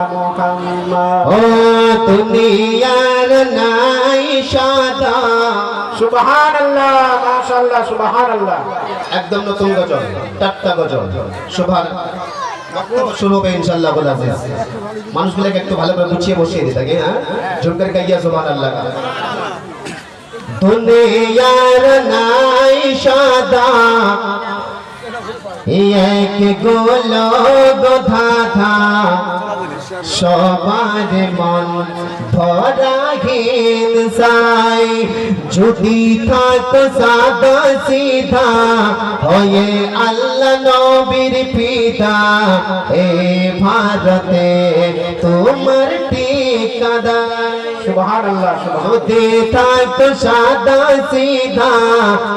ও দুনিয়ার নাই সাদা। সুবহানাল্লাহ মাশাআল্লাহ সুবহানাল্লাহ। একদম নতুন গজল টাটকা গজল। শোভার শুরু হবে ইনশাআল্লাহ বলে আছে মানুষগুলোকে একটু ভালো করে গুছিয়ে বসিয়ে দিতে হ্যাঁ ঝুমকার গাইয়া সুবহানাল্লাহ। দুনিয়ার নাই সাদা। এক গোলো গোধা সবার মন ভরা হিংসাই যদি থাক সাদা সিধা হয়ে আল্লাহ নবীর পিতা এ ভারতে তোমার সুবহান যদি থাক সাদা সিধা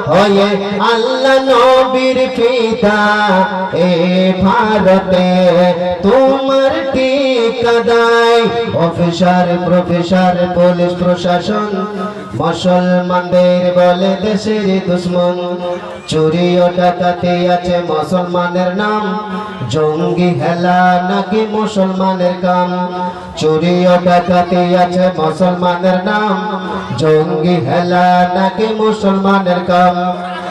হয়ে আল্লাহ নবীর পিতা এ ভারতে তোমার ঠিকাদায় অফিসার প্রফেসর পুলিশ প্রশাসন, মুসলমানদের বলে দেশের দুশ্মন। চুরি ও ডাকাতি আছে মুসলমানের নাম। জঙ্গি হেলা নাকি মুসলমানের কাম? চুরি ও ডাকাতি আছে মুসলমানের নাম। জঙ্গি হেলা নাকি মুসলমানের কাম?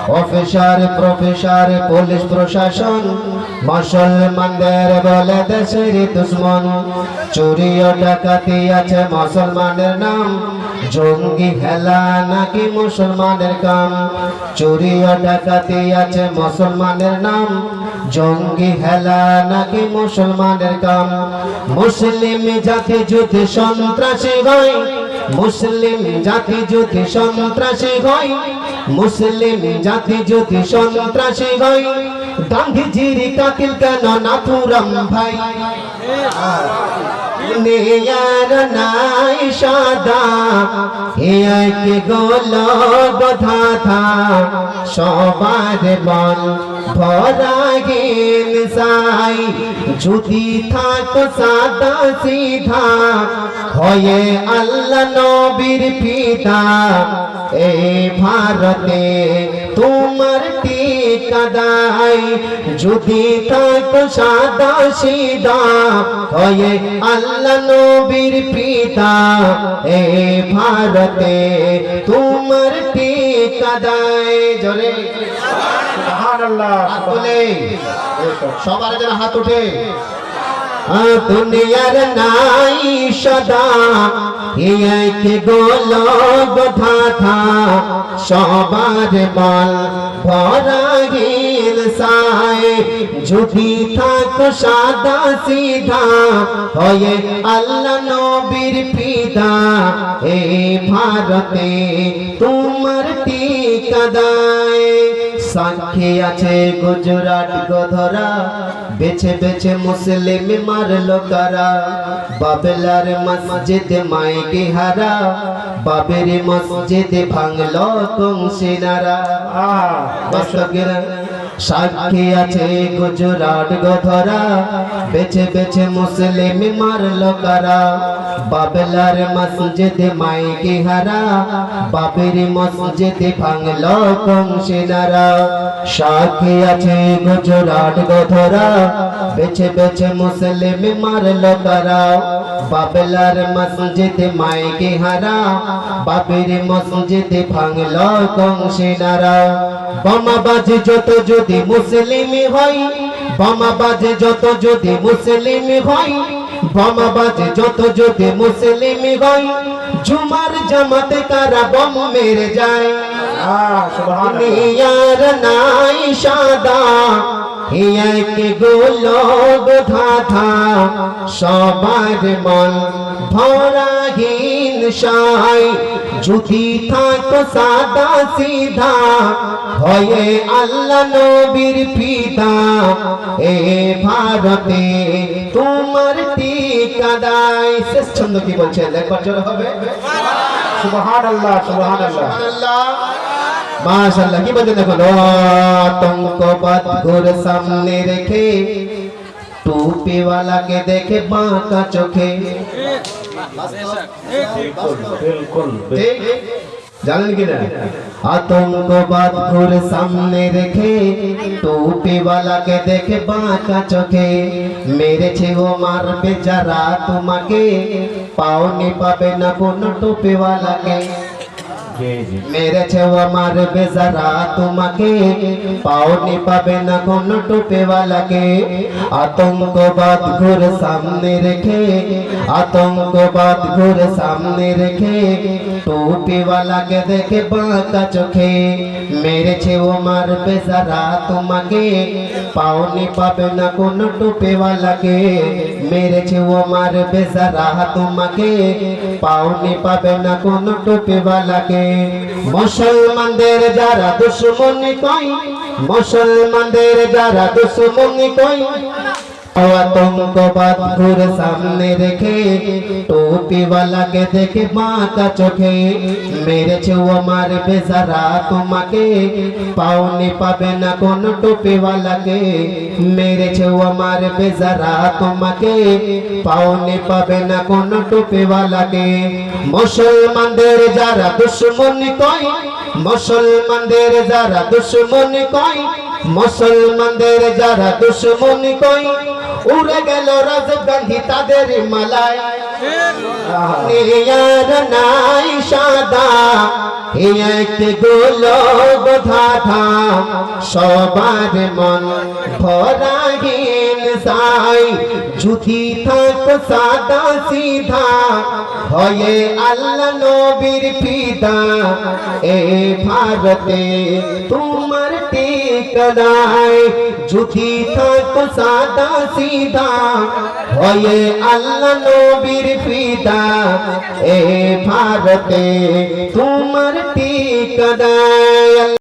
অফিসার, প্রফেসর, পুলিশ প্রশাসন, মুসলমানদের বলে দেশের দুশ্মন। চুরি ও ডাকাতি আছে মুসলমানের নাম। জঙ্গি হেলা নাকি মুসলমানের কাম? চুরি ও ডাকাতি আছে মুসলমানের নাম। জঙ্গি হেলা নাকি মুসলমানের কাম? মুসলিম জাতি যদি সন্ত্রাসী হয় মুসলিম জাতি যদি সন্ত্রাসী হয়, মুসলিম জাতি যদি সন্ত্রাসী হয়, গান্ধীজির কাতিল কেন নাথুরাম ভাই? নেয়ার গোল বধা থা সবার বল ভরা হিংসাই যদি থাক সাদা সিধা হয়ে আল্লাহ নবীর পিতা এ ভারতে তোমার ঠিকাদাই যদি থাক সাদা সিধা হয়ে আল্লাহ নবীর পিতা এ ভারতে তোমার জোরে সবার যেন হাত ওঠে। দুনিয়ার নাই সদা। এক গোল গোধা থা সবার বল ভরা গিল সাই যদি থাক সাদা সিধা হয়ে আল্লাহ নবীর পিতা। এ ভারতে তোমার ঠিকাদায় সাক্ষী আছে গুজরাট গধরা বেছে বেছে মুসলিম মারলো কারা বাবেলার মসজিদ মাইকে হারা বাবের মসজিদ ভাঙলো কংসিনারা বাস্তবেরা সাক্ষী আছে গুজরাট গধরা। বেছে বেছে মুসলিম মারলো কারা? বাবেলার মসজিদ মাইকে হারা বাবের মসজিদ ভাঙলো কংসিনারা সাক্ষী আছে গুজরাট গধরা। বেছে বেছে মুসলিম মারলো কারা? বাবেলার মসজিদ মাইকে হারা বাবের মসজিদ ভাঙলো কংসিনারা বোমা বাজে যত যদি মুসলিম হয় বোমা বাজে যত যদি মুসলিম হয় বোমা যত যদি মুসলিম হয় জুমার জামাতে তারা বম মেরে যায়। সুবহানাল্লাহ। দুনিয়ার নাই সাদা এক গোলো গোধা থা সবার মন ভরা হিংসাই যদি থাকো সাদা সিধা হয়ে আল্লাহ নবীর পিতা, এ ভারতে তোমার ঠিকাদায়। শেষ ছন্দ কি বলছেন, একবার জোরে হবে। সুবহানাল্লাহ। সুবহানাল্লাহ। মাশাআল্লাহ কি বলতে দেখো? আতঙ্কবাদ ঘোর সামনে রেখে টুপিওয়ালাকে দেখে বাঁকা চোখে। জানেন কি না? আতঙ্কবাদ ঘুরে সামনে রেখে টুপিওয়ালাকে দেখে বাঁকা চোখে। মেরেছে ও মারবে যারা তোমাকে পাওনি পাবে না কোনো টুপিওয়ালাকে। জি জি মেরেছে ও মারবে যারা তোমাকে পাওনি পাবে না কোন টুপেওয়ালাকে আতঙ্কবাদ ঘুরে সামনে রেখে আতঙ্কবাদ ঘুরে সামনে রেখে টুপিওয়ালাকে দেখে বাঁকা চোখে মেরেছে ও মারবে যারা তোমাকে পাওনি পাবে না কোন টুপেওয়ালাকে মেরেছে ও মারবে যারা তোমাকে পাওনি পাবে না কোন টুপেওয়ালাকে মুসলমানদের যারা দুশ্মনী কই মুসলমানদের যারা দুশ্মনী কই আতঙ্কবাদ ঘুরে সামনে রেখে টুপিওয়ালাকে দেখে বাঁকা চোখে, মেরেছে ও মারবে যারা তোমাকে, পাওনি পাবে না কোন টুপিওয়ালাকে, মেরেছে ও মারবে যারা তোমাকে, পাওনি পাবে না কোন টুপিওয়ালাকে। মুসলমানদের যারা দুশ্মনী কই মুসলমানদের যারা দুশ্মনী কই মুসলমানদের যারা দুশ্মনী কই উড়ে গেল রাজীব তাদের মালায়। সাদা গোলো বোধাধা সবার মন ভরাহীন সাই জুথি থাক সাদা সিধা হয়ে আল্লাহ নবীর পিতা এ ভারতে তোমার ঠিকানায় জুথি থাক সাদা সিধা হয়ে আল্লাহ নবীর পিতা এ ভারতে তোমার ঠিকানায়